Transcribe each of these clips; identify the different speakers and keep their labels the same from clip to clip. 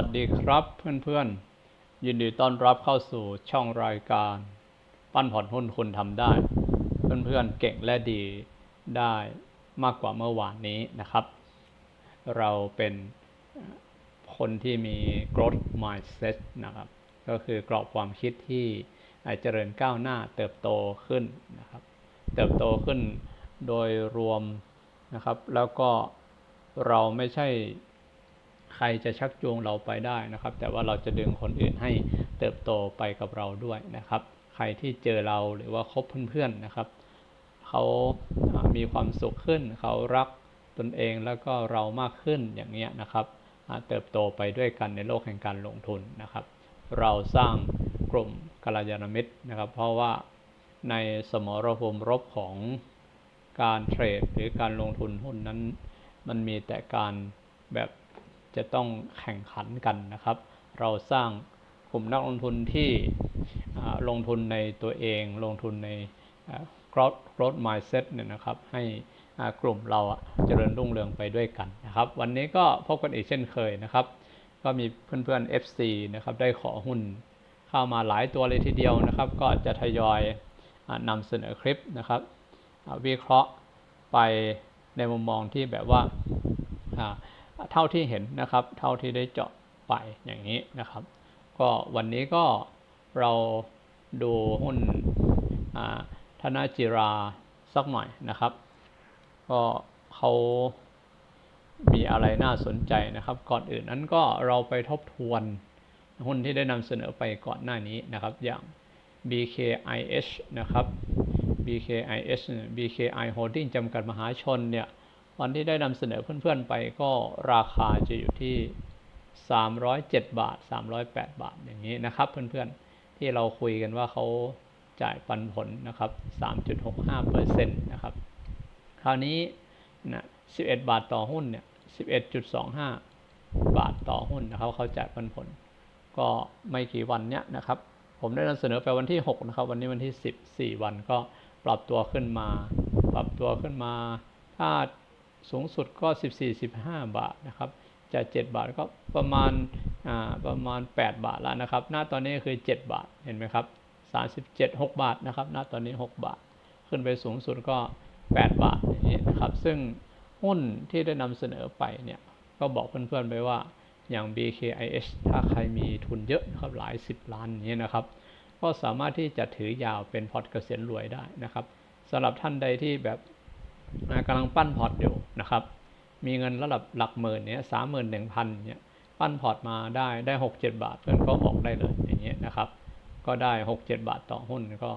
Speaker 1: วัสดีครับเพื่อนๆ ยินดีต้อนรับเข้าสู่ช่องรายการ ปั้นผ่อนหุ้นคุณทำได้ เพื่อนๆเก่งและดีได้มากกว่าเมื่อวานนี้นะครับ เราเป็นคนที่มี growth mindset นะครับ ก็คือกรอบความคิดที่เจริญก้าวหน้าเติบโตขึ้นนะครับ เติบโตขึ้นโดยรวมนะครับ แล้วก็เราไม่ใช่ ใครจะชักจูงเราไปได้นะครับ แต่ว่าเราจะดึงคนอื่นให้เติบโตไปกับเราด้วยนะครับ ใครที่เจอเราหรือว่าคบเพื่อนๆนะครับเขามีความสุขขึ้น เขารักตนเองแล้วก็เรามากขึ้นอย่างนี้นะครับเติบโตไปด้วยกันในโลกแห่งการลงทุนนะครับ เราสร้างกลุ่มกัลยาณมิตรนะครับ เพราะว่าในสมรภูมิรบของการเทรดหรือการลงทุนหุ้นนั้น มันมีแต่การแบบ จะต้องแข่งขันกันนะครับ เราสร้างกลุ่มนักลงทุนที่ลงทุนในตัวเองลงทุนใน growth growth mindset เนี่ยนะครับ ให้กลุ่มเราเจริญรุ่งเรืองไปด้วยกันนะครับ วันนี้ก็พบกันอีกเช่นเคยนะครับ ก็มีเพื่อนๆ FC นะครับได้ขอหุ้นเข้ามาหลายตัวเลยทีเดียวนะครับ ก็จะทยอยนำเสนอคลิปนะครับวิเคราะห์ไปในมุมมองที่แบบว่า เท่าที่เห็นนะครับ เท่าที่ได้เจาะไปอย่างนี้นะครับ ก็วันนี้ก็เราดูหุ้นธนาจิราสักหน่อยนะครับ ก็เขามีอะไรน่าสนใจนะครับ ก่อนอื่นนั้นก็เราไปทบทวนหุ้นที่ได้นำเสนอไปก่อนหน้านี้นะครับ อย่าง BKIH นะครับ BKIH BKI Holding จำกัดมหาชนเนี่ย วันที่ได้นำเสนอเพื่อนๆไปก็ราคาจะอยู่ที่ 307 บาท 308 บาทอย่างนี้นะครับเพื่อนๆที่เราคุยกันว่าเขาจ่ายปันผลนะครับ 3.65%นะครับ คราวนี้นะ11 บาทต่อหุ้นเนี่ย 11.25 บาทต่อหุ้นนะครับเขาจ่ายปันผล ก็ไม่กี่วันเนี้ยนะครับ ผมได้นำเสนอไปวันที่ 6 นะครับ วันนี้วันที่14วันก็ปรับตัวขึ้นมา ปรับตัวขึ้นมา ถ้า สูงสุดก็ 14-15 บาทนะครับจาก7บาทก็ประมาณประมาณ 8 บาทแล้วนะครับ หน้าตอนนี้คือ 7 บาทเห็นไหมครับ 37 6 บาทนะครับหน้าตอนนี้ 6 บาท ขึ้นไปสูงสุดก็ 8 บาทอย่างนี้นะครับ ซึ่งหุ้นที่ได้นำเสนอไปเนี่ยก็บอกเพื่อนๆไปว่าอย่าง BKIH ถ้าใครมีทุนเยอะนะครับหลาย 10 ล้านนี้นะครับ ก็สามารถที่จะถือยาวเป็นพอร์ตเกษียณรวยได้นะครับสำหรับท่านใดที่แบบ กำลังปั้นพอร์ตอยู่นะครับ มีเงินระดับหลักหมื่นเนี้ยสามหมื่นหนึ่งพันเนี่ยปั้นพอร์ตมาได้ได้หกเจ็ดบาทเพื่อนก็ออกได้เลยอย่างเงี้ยนะครับ ก็ได้หกเจ็ดบาทต่อหุ้นก็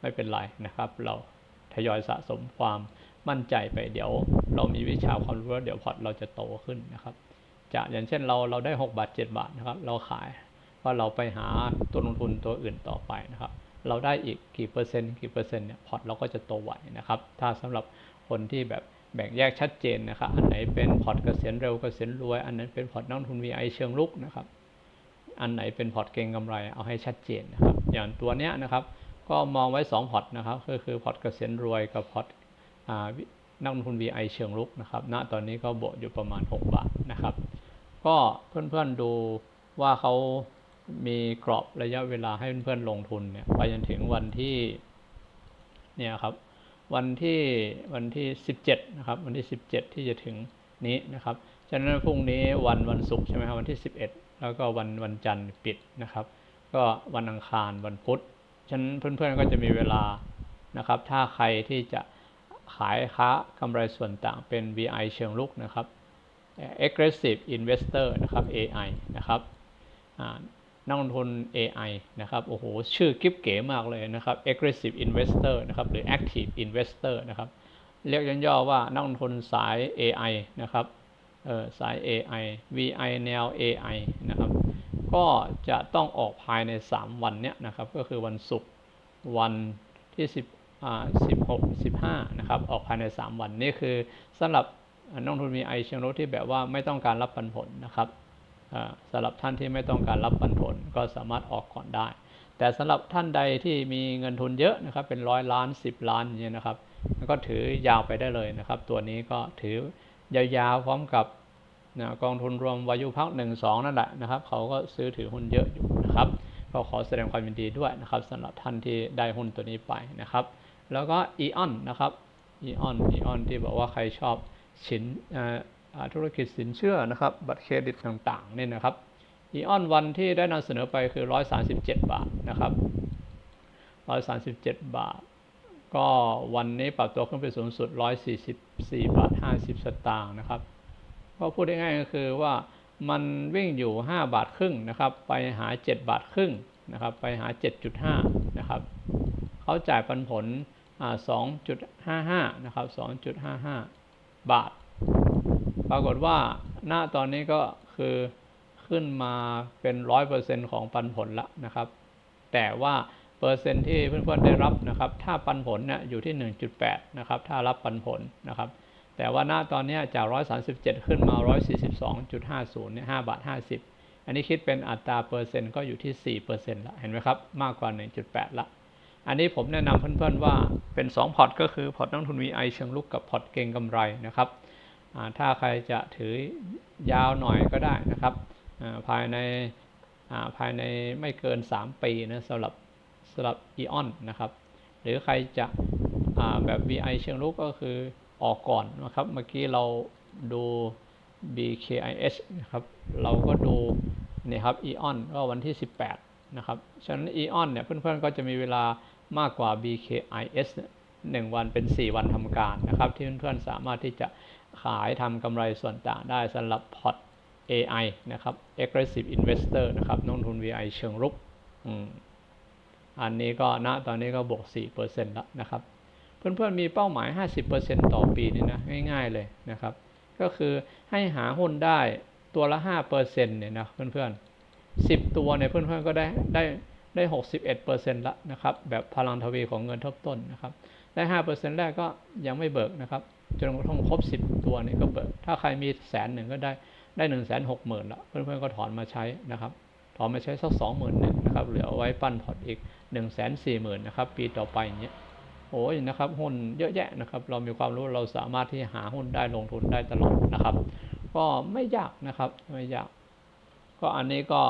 Speaker 1: ไม่เป็นไรนะครับ เราทยอยสะสมความมั่นใจไปเดี๋ยวเรามีวิชาความรู้แล้วเดี๋ยวพอร์ตเราจะโตขึ้นนะครับจะอย่างเช่นเราเราได้ 6 บาท 7 บาทนะครับ เราขายว่าเราไปหาตัวลงทุนตัวอื่นต่อไปนะครับ เราได้อีกกี่เปอร์เซ็นต์กี่เปอร์เซ็นต์เนี่ยพอร์ตเราก็จะโตไหวนะครับ ถ้าสำหรับ คนที่แบบแบ่งแยกชัดเจนนะครับอันไหนเป็นพอร์ตเกษียณเร็วเกษียณรวย อันนั้นเป็นพอร์ตนักทุน VI เชิงลุกนะครับ อันไหนเป็นพอร์ตเก็งกำไรเอาให้ชัดเจนนะครับ อย่างตัวเนี้ยนะครับ ก็มองไว้ 2 พอร์ตนะครับก็คือพอร์ตเกษียณรวยกับพอร์ตนักลงทุน VI เชิงลุกนะครับ ณ ตอนนี้ก็บวกอยู่ประมาณ 6 บาทนะครับ ก็เพื่อนๆดูว่าเขามีกรอบระยะเวลาให้เพื่อนๆลงทุนเนี่ยไปจนถึงวันที่เนี่ยครับ วันที่วันที่ 17 นะครับ วันที่ 17 ที่จะถึงนี้นะครับ ฉะนั้นพรุ่งนี้วันวันศุกร์ใช่ไหมครับวันที่ 11 แล้วก็วันวันจันทร์ปิดนะครับ ก็วันอังคารวันพุธฉะนั้นเพื่อนๆก็จะมีเวลานะครับ ถ้าใครที่จะขายค้ากำไรส่วนต่างเป็น VI เชิงลุกนะครับ aggressive investor นะครับ AI นะครับ นักลงทุน AI นะครับ โอ้โห ชื่อกิ๊บเก๋มากเลยนะครับ aggressive investor นะครับ หรือ active investor นะครับ เรียกย่อๆว่านักลงทุนสาย AI นะครับ เออสาย AI VI แนว AI นะครับ ก็จะต้องออกภายใน 3 วันเนี้ยนะครับ ก็คือวันศุกร์วันที่ 10อ่า16 15 นะครับ ออกภายใน 3 วัน นี่คือสำหรับนักลงทุน VI เชิงรุกที่แบบว่าไม่ต้องการรับปันผลนะครับ สำหรับท่านที่ไม่ต้องการรับปันผลก็สามารถออกก่อนได้ แต่สำหรับท่านใดที่มีเงินทุนเยอะนะครับ เป็นร้อยล้าน 10 ล้านอย่างนี้นะครับก็ถือยาวไปได้เลยนะครับ ตัวนี้ก็ถือยาวๆพร้อมกับนะกองทุนรวมวายุพักหนึ่งสองนั่นแหละนะครับ เขาก็ซื้อถือหุ้นเยอะอยู่นะครับก็ขอแสดงความยินดีด้วยนะครับสำหรับท่านที่ได้หุ้นตัวนี้ไปนะครับ แล้วก็อีออนนะครับอีออนอีออนที่บอกว่าใครชอบสิน ธุรกิจสินเชื่อนะครับ บัตรเครดิตต่างๆนี่นะครับอีออนวันที่ได้นำเสนอไปคือ 137 บาทนะครับ 137 บาท ก็วันนี้ปรับตัวขึ้นไปสูงสุด 144 บาท 50 สตางค์นะครับก็พูดง่ายๆก็คือว่ามันวิ่งอยู่ 5 บาทครึ่งนะครับ ไปหา 7 บาทครึ่งนะครับ ไปหา 7.5 นะครับ เขาจ่ายปันผล 2.55 นะครับ 2.55 บาท ปรากฏว่าหน้าตอนนี้ก็คือขึ้นมาเป็น100%ของปันผลละนะครับ แต่ว่าเปอร์เซ็นที่เพื่อนๆได้รับนะครับ ถ้าปันผลเนี่ยอยู่ที่ 1.8 นะครับ ถ้ารับปันผลนะครับ แต่ว่าหน้าตอนนี้จาก 137 ขึ้นมา 142.50 เนี่ย 5 บาท 50 อันนี้คิดเป็นอัตราเปอร์เซ็นต์ก็อยู่ที่ 4%ละ เห็นไหมครับ มากกว่า 1.8 ละ อันนี้ผมแนะนำเพื่อนๆว่าเป็น 2 พอร์ตก็คือพอร์ตนักทุน VI เชิงลุกกับพอร์ตเก่งกำไรนะครับ ถ้าใครจะถือยาวหน่อยก็ได้นะครับ ภายในภายในไม่เกิน 3 ปีนะสำหรับสำหรับอีออนนะครับ หรือใครจะแบบ VI เชิงลุกก็คือออกก่อนนะครับ เมื่อกี้เราดู BKIS นะครับ เราก็ดูนี่ครับ EON ก็วันที่ 18 นะครับ ฉะนั้น EON เนี่ยเพื่อนๆก็จะมีเวลามากกว่า BKIS 1 วันเป็น 4 วันทำการนะครับ ที่เพื่อนๆสามารถที่จะ ขายทำกำไรส่วนต่างได้สำหรับพอร์ต AI นะครับ aggressive investor นะครับลงทุน VI เชิงรุกอันนี้ก็ณตอนนี้ก็บวก 4%แล้วนะครับ เพื่อนๆมีเป้าหมาย 50%ต่อปีนี่นะ ง่ายๆเลยนะครับ ก็คือให้หาหุ้นได้ตัวละ 5%เนี่ยนะเพื่อนๆ 10 ตัวเนี่ยเพื่อนๆก็ได้ได้ได้ 61%ละนะครับ แบบพลังทวีของเงินทบต้นนะครับ ได้ 5%แรกก็ยังไม่เบิกนะครับ จนกระทั่งครบ10ตัวนี่ก็เบิกถ้าใครมีแสนหนึ่งก็ได้ได้1นึ่งแสนหกหมื่นละเพื่อนๆก็ถอนมาใช้นะครับ ถอนมาใช้สักสองหมื่นเนี่ยนะครับเหลือเอาไว้ปั้นพอร์ตอีก1นึ่งแสนสี่หมื่นนะครับ ปีต่อไปอย่างเงี้ยโอ้ยนะครับหุ้นเยอะแยะนะครับ เรามีความรู้เราสามารถที่หาหุ้นได้ลงทุนได้ตลอดนะครับ ก็ไม่ยากนะครับไม่ยาก ก็อันนี้ก็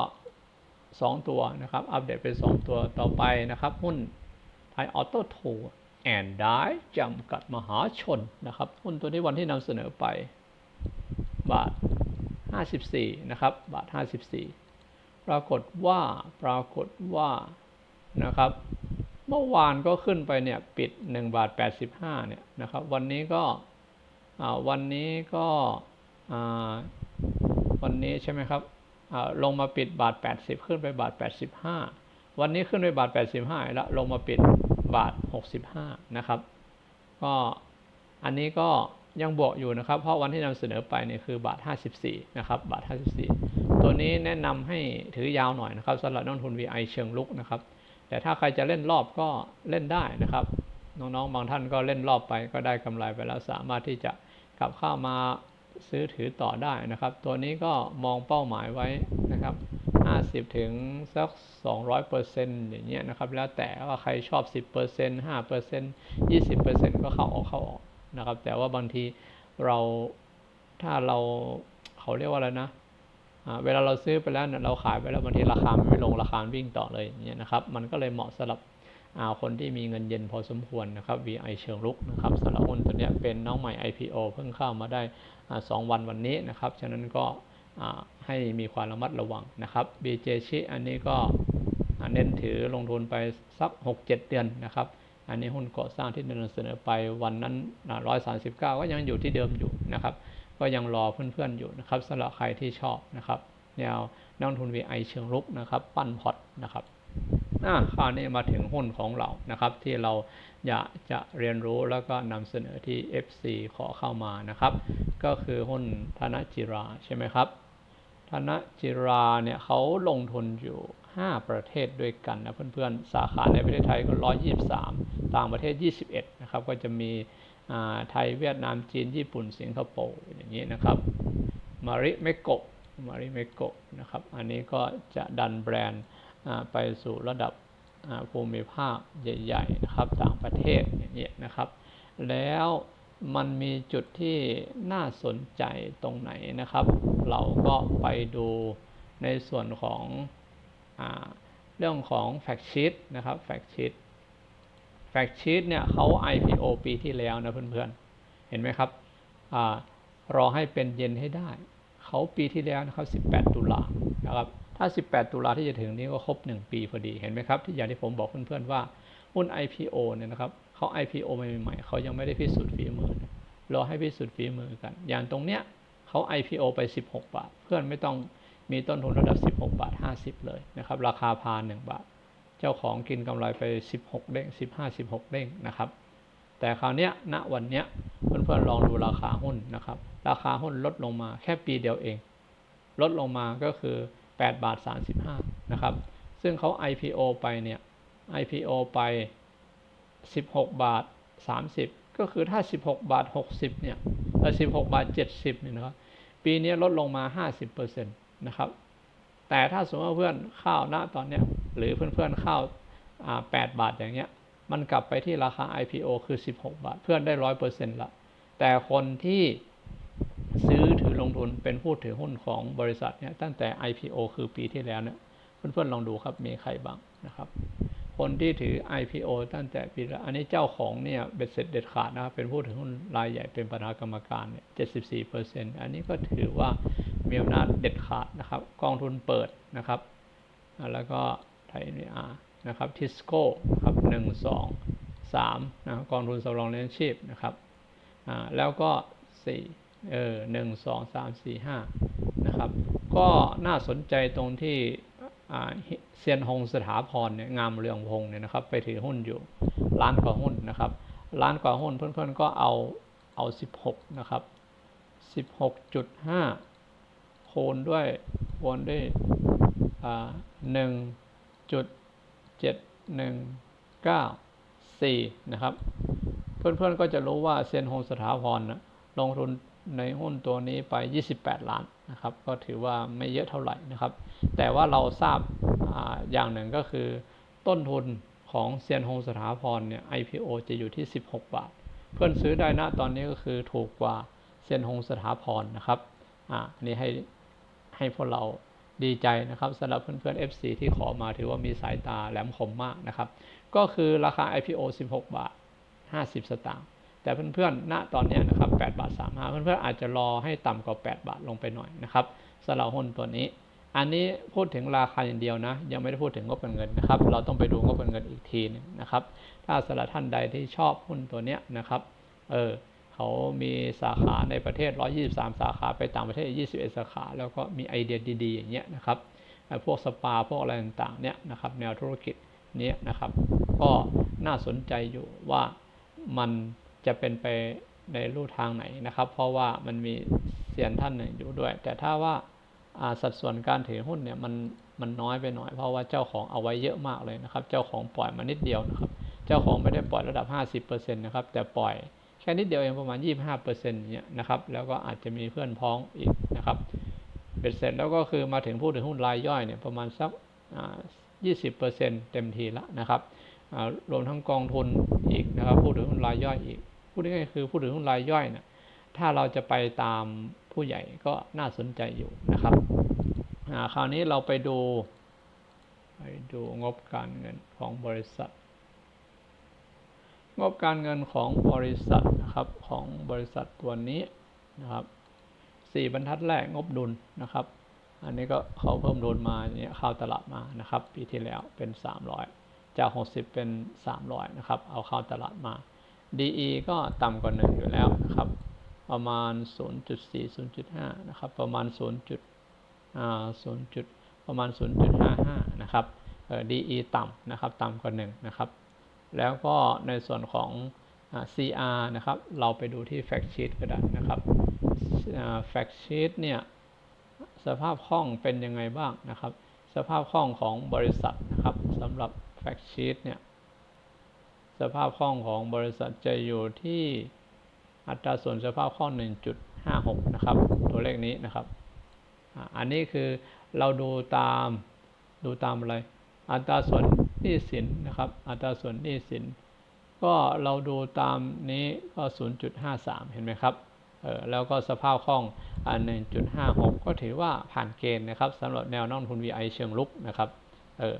Speaker 1: 2 ตัวนะครับ อัปเดตเป็น2ตัวต่อไปนะครับ หุ้นไทยออโต้ทู แอนด์ได้จำกัดมหาชนนะครับหุ้นตัวที่วันที่นำเสนอไป บาท 54 นะครับ บาท 54 ปรากฏว่าปรากฏว่านะครับ เมื่อวานก็ขึ้นไปเนี่ยปิด 1 บาท 85 เนี่ยนะครับ วันนี้ก็วันนี้ก็วันนี้ใช่ไหมครับลงมาปิดบาท 80 ขึ้นไปบาท 85 วันนี้ขึ้นไปบาท 85 แล้วลงมาปิด บาท 65 นะครับ ก็อันนี้ก็ยังบวกอยู่นะครับ เพราะวันที่นำเสนอไปเนี่ยคือบาท 54 นะครับบาท 54 ตัวนี้แนะนำให้ถือยาวหน่อยนะครับสำหรับนักทุน VI เชิงลุกนะครับ แต่ถ้าใครจะเล่นรอบก็เล่นได้นะครับ น้องๆ บางท่านก็เล่นรอบไปก็ได้กำไรไปแล้วสามารถที่จะกลับเข้ามาซื้อถือต่อได้นะครับ ตัวนี้ก็มองเป้าหมายไว้ 150 ถึงสัก 200%อย่างเงี้ยนะครับ แล้วแต่ว่าใครชอบ 10% 5% 20%ก็เข้าออกเข้าออกนะครับ แต่ว่าบางทีเราถ้าเราเขาเรียกว่าอะไรนะเวลาเราซื้อไปแล้วเนี่ยเราขายไปแล้วบางทีราคาไม่ลงราคาวิ่งต่อเลยเงี้ยนะครับ มันก็เลยเหมาะสำหรับคนที่มีเงินเย็นพอสมควรนะครับ VI เชิงรุกนะครับสำหรับหุ้นตัวนี้เป็นน้องใหม่ IPO เพิ่งเข้ามาได้สองวันวันนี้นะครับ ฉะนั้นก็ ให้มีความระมัดระวังนะครับ BJ ชิอันนี้ก็เน้นถือลงทุนไปสัก 6-7 เดือนนะครับ อันนี้หุ้นก่อสร้างที่นำเสนอไปวันนั้น 139 ก็ยังอยู่ที่เดิมอยู่นะครับ ก็ยังรอเพื่อนๆอยู่นะครับสำหรับใครที่ชอบนะครับ แนวนักทุน VI เชิงรุกนะครับ ปั้นพอร์ตนะครับอ่าคราวนี้มาถึงหุ้นของเรานะครับ ที่เราอยากจะเรียนรู้แล้วก็นำเสนอที่ FC ขอเข้ามานะครับ ก็คือหุ้นธนจิราใช่ไหมครับ ธนจิราเนี่ยเขาลงทุนอยู่ 5 ประเทศด้วยกันนะเพื่อนๆ สาขาในประเทศไทยก็ 123 ต่างประเทศ 21 นะครับ ก็จะมีไทยเวียดนามจีนญี่ปุ่นสิงคโปร์อย่างนี้นะครับมาริเมโกะมาริเมโกะนะครับ อันนี้ก็จะดันแบรนด์ไปสู่ระดับภูมิภาคใหญ่ๆนะครับต่างประเทศอย่างนี้นะครับ แล้วมันมีจุดที่น่าสนใจตรงไหนนะครับ เราก็ไปดูในส่วนของอเรื่องของแฟกชีตนะครับแฟกชีตแฟกชีตเนี่ยเขา IPO ปีที่แล้วนะเพื่อนๆ เห็นไหมครับอรอให้เป็นเย็นให้ได้ เขาปีที่แล้วนะครับ 18 ตุลานะครับ ถ้า 18 ตุลาที่จะถึงนี้ก็ครบ 1 ปีพอดี เห็นไหมครับที่อย่างที่ผมบอกเพื่อนๆว่าหุ้น IPO เนี่ยนะครับเขา IPO ใหม่ๆเขายังไม่ได้พิสูจน์ฝีมือรอให้พิสูจน์ฝีมือกัน อย่างตรงเนี้ย เขา IPO ไป 16 บาท เพื่อนไม่ต้องมีต้นทุนระดับ 16 บาท 50 เลยนะครับ ราคาพา1บาท เจ้าของกินกำไรไป 16 เด้ง 15 16 เด้งนะครับ แต่คราวนี้ณวันนี้เพื่อนๆลองดูราคาหุ้นนะครับ ราคาหุ้นลดลงมาแค่ปีเดียวเอง ลดลงมาก็คือ 8 บาท 35 นะครับ ซึ่งเขา IPO ไปเนี่ย IPO ไป 16 บาท 30 ก็คือถ้า 16 บาท 60เนี่ยเออ16บาท 70เนี่ยนะครับปีนี้ลดลงมา 50%นะครับ แต่ถ้าสมมติว่าเพื่อนเข้าณตอนเนี้ยหรือเพื่อนๆเข้า8บาทอย่างเงี้ยมันกลับไปที่ราคา IPO คือ 16 บาท เพื่อนได้ 100%ละแต่คนที่ซื้อถือลงทุนเป็นผู้ถือหุ้นของบริษัทเนี่ยตั้งแต่ IPO คือปีที่แล้วเนี่ยเพื่อนๆลองดูครับมีใครบ้างนะครับ คนที่ถือ IPO ตั้งแต่ปีละอันนี้เจ้าของเนี่ยเบ็ดเสร็จเด็ดขาดนะครับเป็นผู้ถือหุ้นรายใหญ่เป็นประธานกรรมการเนี่ย74%อันนี้ก็ถือว่ามีอำนาจเด็ดขาดนะครับกองทุนเปิดนะครับ แล้วก็ไทยนีอานะครับทิสโก้นะครับหนึ่งสองสามนะกองทุนสำรองเลี้ยงชีพนะครับอ่าแล้วก็สี่เออหนึ่งสองสามสี่ห้านะครับ ก็น่าสนใจตรงที่ เซียนฮงสถาพรเนี่ยงามเรืองพงเนี่ยนะครับไปถือหุ้นอยู่ล้านกว่าหุ้นนะครับล้านกว่าหุ้นเพื่อนๆก็เอาเอา 16 นะครับ 16.5 คูณด้วยคูณด้วยหนึ่งจุดเจ็ดหนึ่งเก้าสี่นะครับ เพื่อนๆก็จะรู้ว่าเซียนฮงสถาพรนะลงทุน ในหุ้นตัวนี้ไป 28 ล้านนะครับ ก็ถือว่าไม่เยอะเท่าไหร่นะครับ แต่ว่าเราทราบออย่างหนึ่งก็คือ ต้นทุนของเซียนฮงสถาพรเนี่ย IPO จะอยู่ที่ 16 บาท เพื่อนซื้อได้นะตอนนี้ก็คือถูกกว่าเซียนฮงสถาพรนะครับอ่านี่ให้ให้พวกเราดีใจนะครับสำหรับเพื่อนๆ FC ที่ขอมาถือว่ามีสายตาแหลมคมมากนะครับ ก็คือราคา IPO 16 บาท 50 สตางค์แต่เพื่อนๆณตอนนี้นะครับ 8บาท35เพื่อนๆอาจจะรอให้ต่ำกว่า 8 บาทลงไปหน่อยนะครับสำหรับหุ้นตัวนี้ อันนี้พูดถึงราคาอย่างเดียวนะ ยังไม่ได้พูดถึงงบการเงินนะครับ เราต้องไปดูงบการเงินอีกทีนึงนะครับ ถ้าสำหรับท่านใดที่ชอบหุ้นตัวนี้นะครับเออเขามีสาขาในประเทศ 123 สาขาไปต่างประเทศ 21 สาขา แล้วก็มีไอเดียดีๆ อย่างเงี้ยนะครับพวกสปาพวกอะไรต่างๆเนี่ยนะครับแนวธุรกิจนี้นะครับ ก็น่าสนใจอยู่ว่ามันจะเป็นไป ในรูทางไหนนะครับ เพราะว่ามันมีเซียนท่านหนึ่งอยู่ด้วย แต่ถ้าว่าสัดส่วนการถือหุ้นเนี่ยมันมันน้อยไปหน่อย เพราะว่าเจ้าของเอาไว้เยอะมากเลยนะครับ เจ้าของปล่อยมานิดเดียวนะครับ เจ้าของไม่ได้ปล่อยระดับ 50%นะครับ แต่ปล่อยแค่นิดเดียวเองประมาณ 25%เนี่ยนะครับ แล้วก็อาจจะมีเพื่อนพ้องอีกนะครับเบ็ดเสร็จแล้วก็คือมาถึงผู้ถือหุ้นรายย่อยเนี่ยประมาณสัก20%เต็มทีละนะครับรวมทั้งกองทุนอีกนะครับ ผู้ถือหุ้นรายย่อยอีก พูดง่ายๆคือผู้ถือหุ้นรายย่อยเนี่ยถ้าเราจะไปตามผู้ใหญ่ก็น่าสนใจอยู่นะครับคราวนี้เราไปดู ไปดูงบการเงินของบริษัท งบการเงินของบริษัทนะครับของบริษัทตัวนี้นะครับสี่บรรทัดแรกงบดุลนะครับ อันนี้ก็เขาเพิ่มดุลมาเนี่ยเข้าตลาดมานะครับ ปีที่แล้วเป็น 300 จาก 60 เป็น 300 นะครับ เอาเข้าตลาดมา DE ก็ต่ำกว่า1อยู่แล้วนะครับ ประมาณ 0.4 0.5 นะครับ ประมาณ 0. อ่า0 จุดประมาณ 0.55 นะครับเอ่อ DE ต่ำนะครับ ต่ำกว่า1นะครับ แล้วก็ในส่วนของ CR นะครับ เราไปดูที่ fact sheet ก็ได้นะครับ fact sheet เนี่ยสภาพคล่องเป็นยังไงบ้างนะครับ สภาพคล่องของบริษัทนะครับสำหรับ fact sheet เนี่ย สภาพคล่องของบริษัทจะอยู่ที่อัตราส่วนสภาพคล่อง 1.56 นะครับ ตัวเลขนี้นะครับ อันนี้คือเราดูตามดูตามอะไร อัตราส่วนหนี้สินนะครับ อัตราส่วนหนี้สิน ก็เราดูตามนี้ก็ 0.53 เห็นไหมครับเออแล้วก็สภาพคล่องอัน1.56 ก็ถือว่าผ่านเกณฑ์นะครับสำหรับแนวน้องทุน VI เชิงลุกนะครับเออ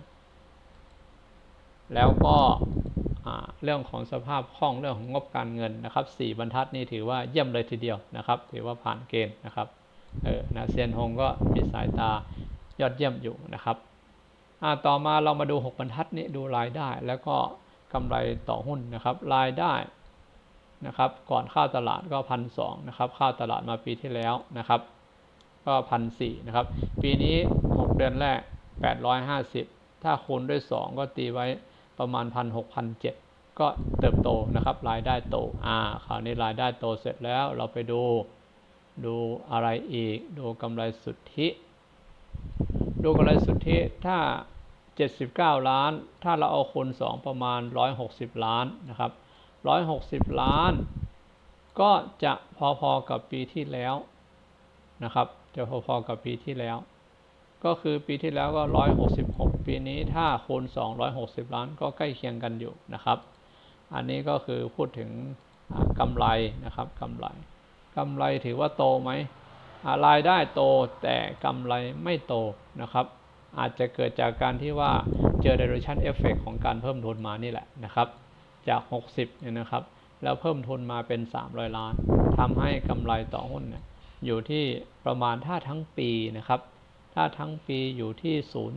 Speaker 1: แล้วก็ เรื่องของสภาพคล่องเรื่องของงบการเงินนะครับ4บรรทัดนี่ถือว่าเยี่ยมเลยทีเดียวนะครับ ถือว่าผ่านเกณฑ์นะครับเออนะเซียนฮงก็มีสายตายอดเยี่ยมอยู่นะครับต่อมาเรามาดู 6 บรรทัดนี้ดูรายได้แล้วก็กำไรต่อหุ้นนะครับ รายได้นะครับก่อนเข้าตลาดก็พันสนะครับเข้าตลาดมาปีที่แล้วนะครับก็พันสี่นะครับ ปีนี้ 6 เดือนแรก 850 ถ้าคูณด้วย 2 ก็ตีไว้ ประมาณพันหกพันเจ็ดก็เติบโตนะครับ รายได้โตอ่าคราวนี้รายได้โตเสร็จแล้วเราไปดูดูอะไรอีก ดูกำไรสุทธิ ดูกำไรสุทธิถ้า 79 ล้าน ถ้าเราเอาคูณ2ประมาณ 160 ล้านนะครับ160 ล้าน ก็จะพอๆกับปีที่แล้วนะครับ จะพอๆกับปีที่แล้ว ก็คือปีที่แล้วก็ 166 ปีนี้ถ้าคูณ 260 ล้านก็ใกล้เคียงกันอยู่นะครับ อันนี้ก็คือพูดถึงกำไรนะครับกำไรกำไรถือว่าโตไหมรายได้โตแต่กำไรไม่โตนะครับ อาจจะเกิดจากการที่ว่าเจอ dilution effect ของการเพิ่มทุนมานี่แหละนะครับ จาก 60เนี่ยนะครับ แล้วเพิ่มทุนมาเป็น 300 ล้านทำให้กำไรต่อหุ้นเนี่ยอยู่ที่ประมาณถ้าทั้งปีนะครับ ถ้าทั้งปีอยู่ที่ 0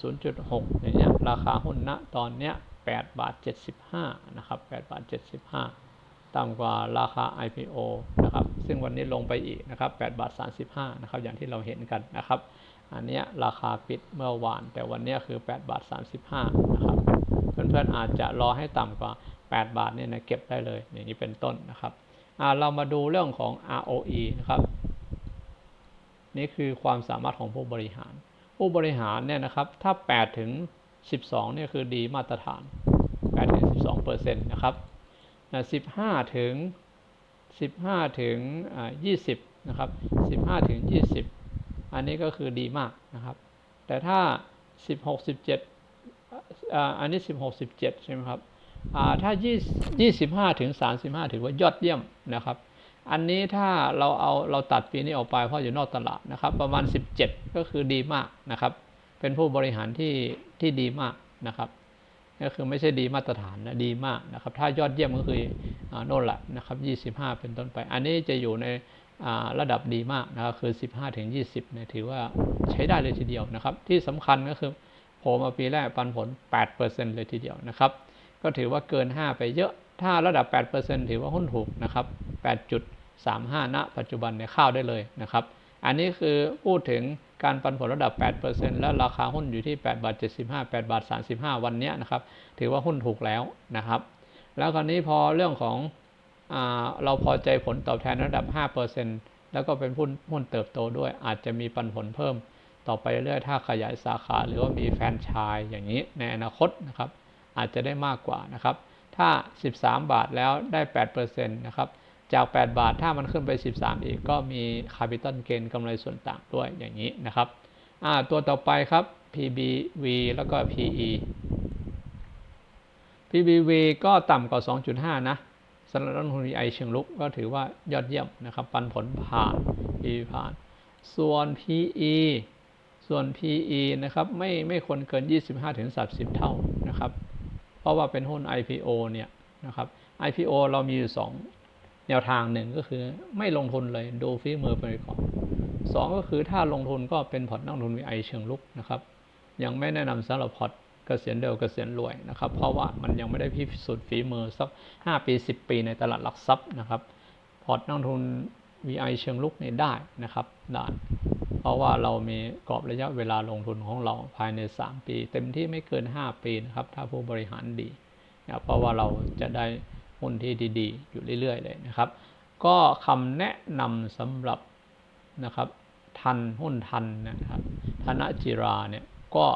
Speaker 1: 0.6อย่างเงี้ยราคาหุ้นณตอนเนี้ย8บาท 75 นะครับ8บาท 75 ต่ำกว่าราคา IPO นะครับ ซึ่งวันนี้ลงไปอีกนะครับ8บาท 35 นะครับ อย่างที่เราเห็นกันนะครับ อันนี้ราคาปิดเมื่อวาน แต่วันนี้คือ8บาท 35 นะครับ เพื่อนๆอาจจะรอให้ต่ำกว่า 8 บาทเนี่ยนะเก็บได้เลย อย่างนี้เป็นต้นนะครับเรามาดูเรื่องของ ROE นะครับ นี่คือความสามารถของผู้บริหาร ผู้บริหารเนี่ยนะครับ ถ้า 8 ถึง 12เนี่ยคือดีมาตรฐาน 8 ถึง 12เปอร์เซ็นต์นะครับ15 ถึง 15 ถึง 20 นะครับ 15 ถึง 20 อันนี้ก็คือดีมากนะครับ แต่ถ้า 16 17 อันนี้สิบหกสิบเจ็ดใช่ไหมครับ ถ้ายี่ยี่สิบห้าถึงสามสิบห้าถือว่ายอดเยี่ยมนะครับ อันนี้ถ้าเราเอาเราตัดปีนี้ออกไปเพราะอยู่นอกตลาดนะครับ ประมาณสิบเจ็ดก็คือดีมากนะครับ เป็นผู้บริหารที่ที่ดีมากนะครับก็คือไม่ใช่ดีมาตรฐานนะดีมากนะครับ ถ้ายอดเยี่ยมก็คือโน่นแหละนะครับยี่สิบห้าเป็นต้นไป อันนี้จะอยู่ในระดับดีมากนะครับคือสิบห้าถึงยี่สิบเนี่ยถือว่าใช้ได้เลยทีเดียวนะครับ ที่สำคัญก็คือโผล่มาปีแรกปันผล 8%เลยทีเดียวนะครับ ก็ถือว่าเกิน 5 ไปเยอะถ้าระดับ 8%ถือว่าหุ้นถูกนะครับ 8 จุด 35 ณ ปัจจุบันเนี่ยเข้าได้เลยนะครับ อันนี้คือพูดถึงการปันผลระดับ 8%และราคาหุ้นอยู่ที่ 8 บาท 75 8 บาท 35 วันนี้นะครับ ถือว่าหุ้นถูกแล้วนะครับ แล้วคราวนี้พอเรื่องของอเราพอใจผลตอบแทนระดับ 5%แล้วก็เป็นหุ้นหุ้นเติบโตด้วย อาจจะมีปันผลเพิ่ม ต่อไปเรื่อยๆ ถ้าขยายสาขา หรือว่ามีแฟนชายอย่างนี้ในอนาคตนะครับ อาจจะได้มากกว่านะครับ ถ้า 13 บาทแล้วได้ 8%นะครับ จาก 8 บาทถ้ามันขึ้นไป 13 อีกก็มีคาปิตอลเกนกำไรส่วนต่างด้วยอย่างนี้นะครับตัวต่อไปครับ PBV แล้วก็ PE PBV ก็ต่ำกว่า 2.5 นะสำหรับนักลงทุนไอเชิงลุกก็ถือว่ายอดเยี่ยมนะครับ ปันผลผ่าน PE ผ่าน ส่วน PE ส่วน PE นะครับไม่ไม่ควรเกิน 25-30 เท่านะครับ เพราะว่าเป็นหุ้น IPO เนี่ยนะครับ IPO เรามีอยู่ 2 แนวทางหนึ่งก็คือไม่ลงทุนเลยดูฟีมือไปก่อนสองก็คือถ้าลงทุนก็เป็นพอร์ตนักทุนวีไอเชิงลุกนะครับยังไม่แนะนำสำหรับพอร์ตเกษียณเร็วเกษียณรวยนะครับเพราะว่ามันยังไม่ได้พิสูจน์ฝีมือสัก 5 ปี 10 ปีในตลาดหลักทรัพย์นะครับพอร์ตนักทุน VI เชิงลุกเนี่ยได้นะครับได้เพราะว่าเรามีกรอบระยะเวลาลงทุนของเราภายใน 3 ปี เต็มที่ไม่เกิน 5 ปีนะครับถ้าผู้บริหารดีนะเพราะว่าเราจะได้ หุ้นที่ดีๆ อยู่เรื่อยๆเลยนะครับ ก็คำแนะนำสำหรับนะครับทันหุ้นทันนะครับธนจิราเนี่ยก็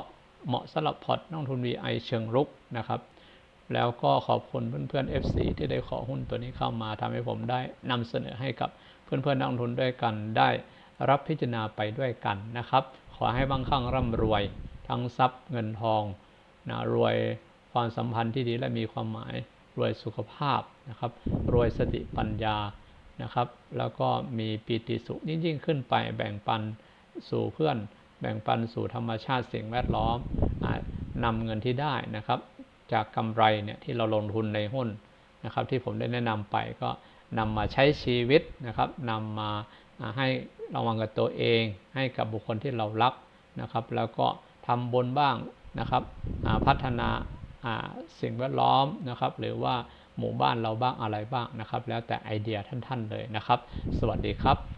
Speaker 1: เหมาะสำหรับพอร์ตนักทุน VI เชิงรุกนะครับ แล้วก็ขอบคุณเพื่อนๆ FC ที่ได้ขอหุ้นตัวนี้เข้ามาทำให้ผมได้นำเสนอให้กับเพื่อนๆนักลงทุนด้วยกันได้รับพิจารณาไปด้วยกันนะครับ ขอให้บางครั้งร่ำรวย ทั้งทรัพย์เงินทองนะรวยความสัมพันธ์ที่ดีและมีความหมาย รวยสุขภาพนะครับ รวยสติปัญญานะครับ แล้วก็มีปีติสุขยิ่งยิ่งขึ้นไปแบ่งปันสู่เพื่อน แบ่งปันสู่ธรรมชาติสิ่งแวดล้อมนำเงินที่ได้นะครับ จากกำไรเนี่ยที่เราลงทุนในหุ้นนะครับ ที่ผมได้แนะนำไปก็นำมาใช้ชีวิตนะครับนำมาให้ระวังกับตัวเอง ให้กับบุคคลที่เรารักนะครับ แล้วก็ทำบนบ้างนะครับพัฒนา สิ่งแวดล้อมนะครับหรือว่าหมู่บ้านเราบ้างอะไรบ้างนะครับ แล้วแต่ไอเดียท่านๆเลยนะครับ สวัสดีครับ